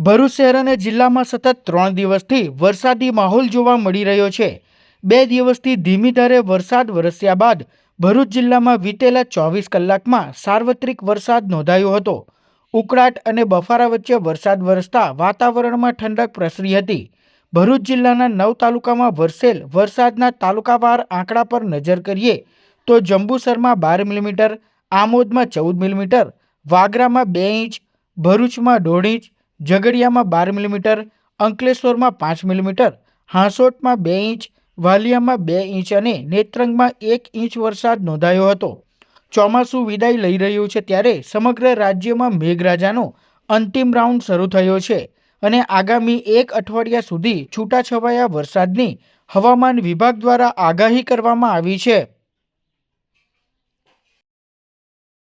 ભરૂચ શહેર અને જિલ્લામાં સતત ત્રણ દિવસથી વરસાદી માહોલ જોવા મળી રહ્યો છે. બે દિવસથી ધીમી ધારે વરસાદ વરસ્યા બાદ ભરૂચ જિલ્લામાં વીતેલા ચોવીસ કલાકમાં સાર્વત્રિક વરસાદ નોંધાયો હતો. ઉકળાટ અને બફારા વચ્ચે વરસાદ વરસતા વાતાવરણમાં ઠંડક પ્રસરી હતી. ભરૂચ જિલ્લાના નવ તાલુકામાં વરસેલ વરસાદના તાલુકાવાર આંકડા પર નજર કરીએ તો જંબુસરમાં બાર મિલીમીટર, આમોદમાં ચૌદ મિલીમીટર, વાગરામાં બે ઇંચ, ભરૂચમાં દોઢ ઇંચ ઝઘડિયામાં બાર મિલીમીટર, અંકલેશ્વરમાં પાંચ મિલીમીટર, હાંસોટમાં બે ઇંચ, વાલિયામાં બે ઇંચ અને નેત્રંગમાં એક ઇંચ વરસાદ નોંધાયો હતો. ચોમાસું વિદાય લઈ રહ્યું છે ત્યારે સમગ્ર રાજ્યમાં મેઘરાજાનો અંતિમ રાઉન્ડ શરૂ થયો છે અને આગામી એક અઠવાડિયા સુધી છૂટાછવાયા વરસાદની હવામાન વિભાગ દ્વારા આગાહી કરવામાં આવી છે.